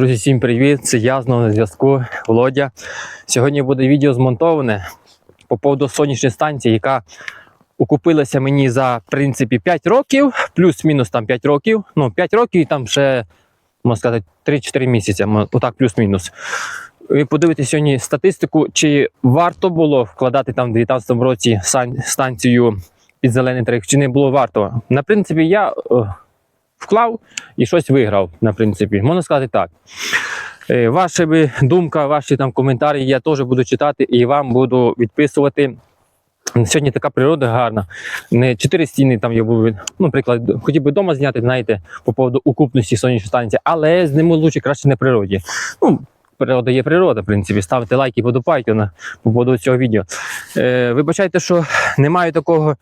Друзі, всім привіт! Це я знову на зв'язку Володя. Сьогодні буде відео змонтоване по поводу сонячної станції, яка окупилася мені за в принципі 5 років, плюс-мінус там 5 років. Ну, 5 років і там ще, можна сказати, 3-4 місяці, отак плюс-мінус. Ви подивитесь сьогодні статистику, чи варто було вкладати там в 2019 році станцію під зелений тариф, чи не було варто. На принципі, я е, вклав і щось виграв, на принципі. Можна сказати так. Е, Ваша думка, ваші там коментарі я теж буду читати і вам буду відписувати. Сьогодні така природа гарна. Не чотири стіни там я був, ну, наприклад, хотів би вдома зняти, знаєте, по поводу окупності сонячної станції, але з ними лучше краще на природі. Ну, природа є природа, в принципі. Ставте лайки, подобайки на по поводу цього відео. Е, вибачайте, що немає такого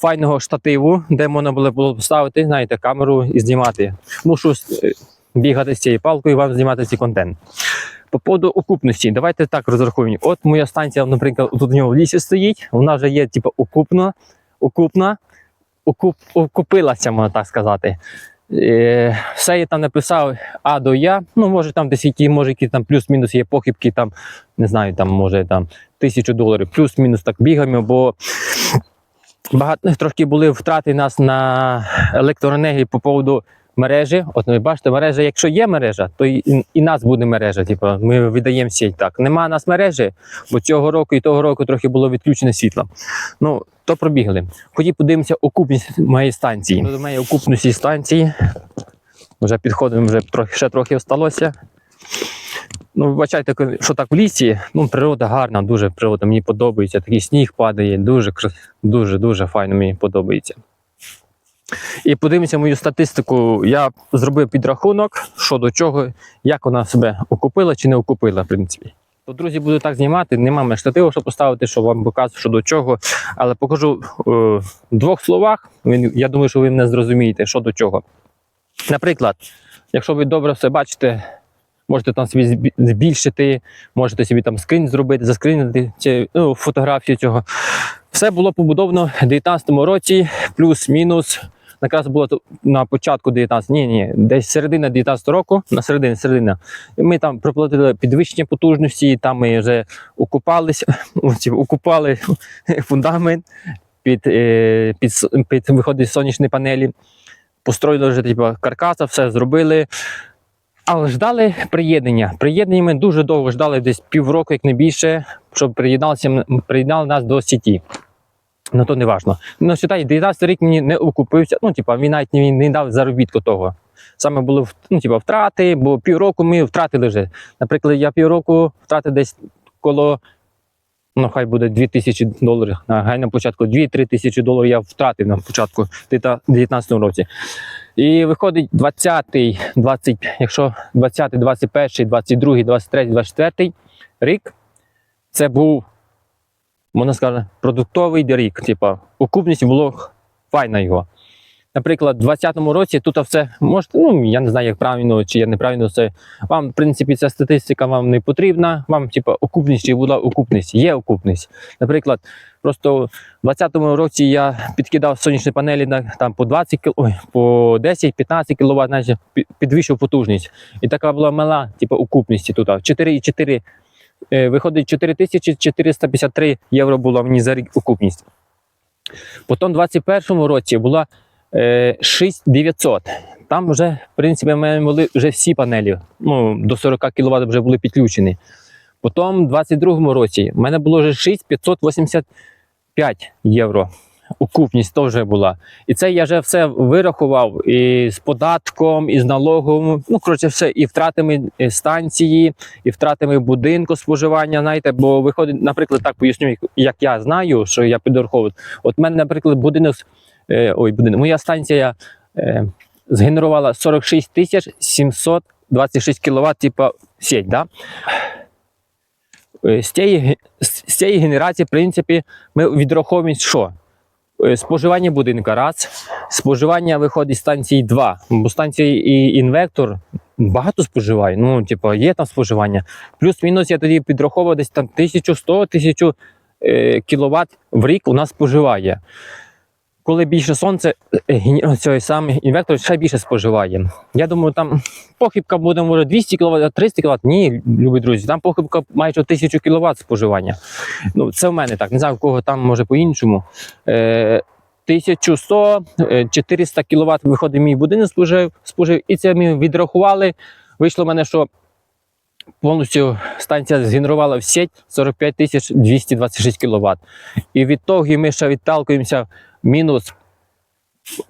файного штативу, де можна було поставити, знаєте, камеру і знімати. Мушу е, бігати з цією палкою і вам знімати цей контент. По поводу окупності, давайте так розрахуємо. От моя станція, наприклад, тут у нього в лісі стоїть, вона вже є, типу, окупна, окупна, окуп, окупилася, можна так сказати. Е, все я там написав А до Я. Ну, може там десь які, може, які там плюс-мінус є похибки, там, не знаю, там, може там тисячу доларів, плюс-мінус так бігаємо, бо багато трошки були втрати нас на електроенергії по поводу мережі. От ви бачите, мережа, якщо є мережа, то і, і нас буде мережа. Типу, ми видаємо сіть так. Нема нас мережі, бо цього року і того року трохи було відключене світло. Ну, то пробігли. Ході подивимося окупність моєї станції. До моєї окупності станції. Вже підходимо, вже трохи, ще трохи осталося. Ну, вибачайте, що так в лісі, ну, природа гарна, дуже природа, мені подобається. Такий сніг падає, дуже, дуже, дуже файно мені подобається. І подивимося мою статистику. Я зробив підрахунок, що до чого, як вона себе окупила чи не окупила, в принципі. То, друзі, буду так знімати. Нема мене штативу, щоб поставити, щоб вам показувати, що до чого. Але покажу е, в двох словах. Я думаю, що ви мене зрозумієте, що до чого. Наприклад, якщо ви добре все бачите, можете там собі збільшити, можете собі там скрін зробити, заскрінити чи, ну, фотографію цього. Все було побудовано в 2019 році, плюс-мінус. Якраз було на початку 19, ні, ні, десь середина 19 року, на середині, середина. Ми там проплатили підвищення потужності, там ми вже окупалися, окупали фундамент під, е, під, під виходить сонячні панелі. Построїли вже типу, каркаса, все зробили. Але ждали приєднання. Приєднання ми дуже довго ждали, десь півроку, як не більше, щоб приєдналися, приєднали нас до сіті. Ну то не важно. Ну, считай, 19 рік мені не окупився. Ну, типа, він навіть не, не дав заробітку того. Саме були ну, типа, втрати, бо півроку ми втратили вже. Наприклад, я півроку втратив десь коло, ну хай буде 2 тисячі доларів. Хай на початку 2-3 тисячі доларів я втратив на початку в 2019 році. І виходить 20, 20, якщо 20, 21, 22, 23, 24 рік, це був, можна сказати, продуктовий рік. Типа, окупність було файна його. Наприклад, в 2020 році тут все можете, ну я не знаю, як правильно чи я неправильно це. Вам, в принципі, ця статистика вам не потрібна. Вам, типа, окупність чи була окупність, є окупність. Наприклад, просто в 2020 році я підкидав сонячні панелі на там по 20 кіл... ой, по 10-15 кВт, значить, підвищив потужність. І така була мала, типу, окупність тут. 4,4 е, виходить 4453 євро була мені за рік окупність. Потім в 2021 році була 6900. Там вже, в принципі, ми були вже всі панелі, ну, до 40 кВт вже були підключені. Потім в 2022 році в мене було вже 6585 євро. Окупність теж була. І це я вже все вирахував і з податком, і з налогом. Ну, коротше, все, і втратами е, станції, і втратами будинку споживання. Знаєте, бо виходить, наприклад, так поясню, як- я знаю, що я підраховую. От в мене, наприклад, будинок, е, ой, будинок, моя станція е, згенерувала 46 тисяч 726 кВт, типа сеть. Да? Е, З цієї, з цієї генерації, в принципі, ми відраховуємо що? Е, Споживання будинка раз, споживання виходить з станції 2. Бо станції і інвектор багато споживає. Ну, типу, є там споживання. Плюс-мінус я тоді підраховував десь там 1100 1000 е, кВт в рік у нас споживає. Коли більше сонце, е, цей сам інвектор ще більше споживає. Я думаю, там похибка буде може 200 кВт, 300 кВт. Ні, любі друзі, там похибка майже 1000 кВт споживання. Ну, це в мене так. Не знаю, в кого там може по-іншому. Е, 1100, е, 400 кВт виходить мій будинок спожив, спожив, і це ми відрахували. Вийшло в мене, що повністю станція згенерувала в сеть 45 226 кВт. І від того ми ще відталкуємося мінус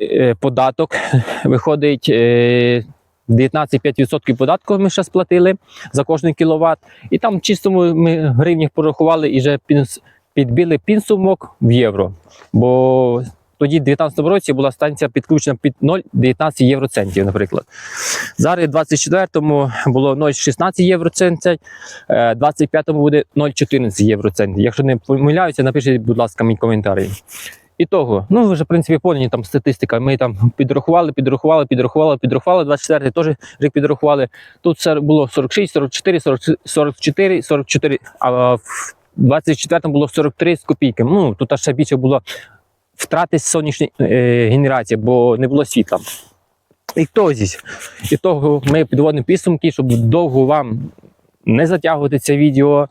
е, податок. Виходить е, 19,5% податку ми ще сплатили за кожний кіловат. І там в чистому ми гривнях порахували і вже підбили підсумок в євро. Бо тоді, в 2019 році, була станція підключена під 0,19 євроцентів, наприклад. Зараз, в 24-му було 0,16 євроцентів, е, 25-му буде 0,14 євроцентів. Якщо не помиляюся, напишіть, будь ласка, мій коментарі. І того, ну ви вже в принципі поняні там статистика. Ми там підрахували, підрахували, підрахували, підрахували. 24-й теж рік підрахували. Тут було 46, 44, 44, 44, а в 24-му було 43 з копійками. Ну тут аж ще більше було втрати сонячної е, генерації, бо не було світла. І то зісь. І того ми підводимо підсумки, щоб довго вам не затягувати це відео.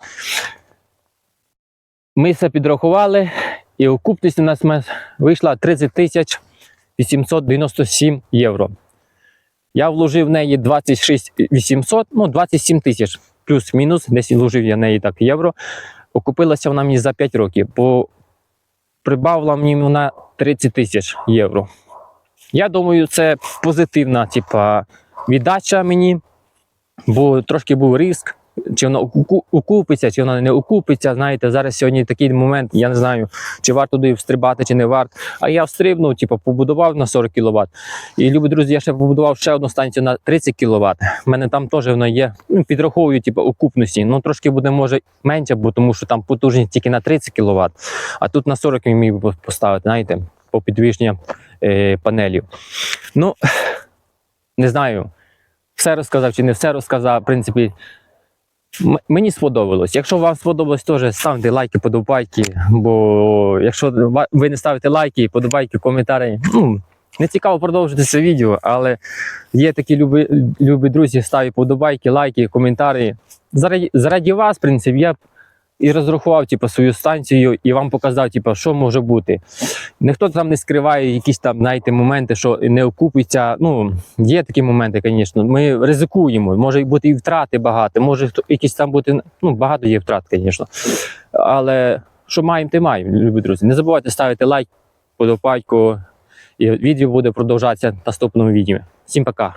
Ми все підрахували, і окупність у нас вийшла 30 тисяч 897 євро. Я вложив в неї 26 800, ну 27 тисяч плюс-мінус, десь вложив я в неї так євро. Окупилася вона мені за 5 років, бо прибавила мені вона 30 тисяч євро. Я думаю, це позитивна типа, віддача мені, бо трошки був риск, чи вона оку- окупиться, чи вона не окупиться. Знаєте, зараз сьогодні такий момент, я не знаю, чи варто туди встрибати, чи не варто. А я встрибнув, типу, побудував на 40 кВт. І любі друзі, я ще побудував ще одну станцію на 30 кВт. У мене там теж вона є. Ну, підраховую, типу, окупності. Ну трошки буде може менше, бо тому що там потужність тільки на 30 кВт, а тут на 40 він міг поставити, знаєте, по підвищення е, панелів. Ну, не знаю, все розказав чи не все розказав. В принципі, мені сподобалось. Якщо вам сподобалось, теж ставте лайки, подобайки. Бо якщо ви не ставите лайки, подобайки, коментарі, ну, не цікаво продовжити це відео, але є такі любі, любі друзі, ставлять подобайки, лайки, коментарі. Заради, заради вас, в принципі, я б і розрахував типу, свою станцію і вам показав, типу, що може бути. Ніхто там не скриває якісь там, знаєте, моменти, що не окупиться. Ну, є такі моменти, звісно. Ми ризикуємо. Може бути і втрати багато, може якісь там бути. Ну, багато є втрат, звісно. Але що маємо, те маємо, любі друзі. Не забувайте ставити лайк, подобайку. І відео буде продовжатися наступному відео. Всім пока.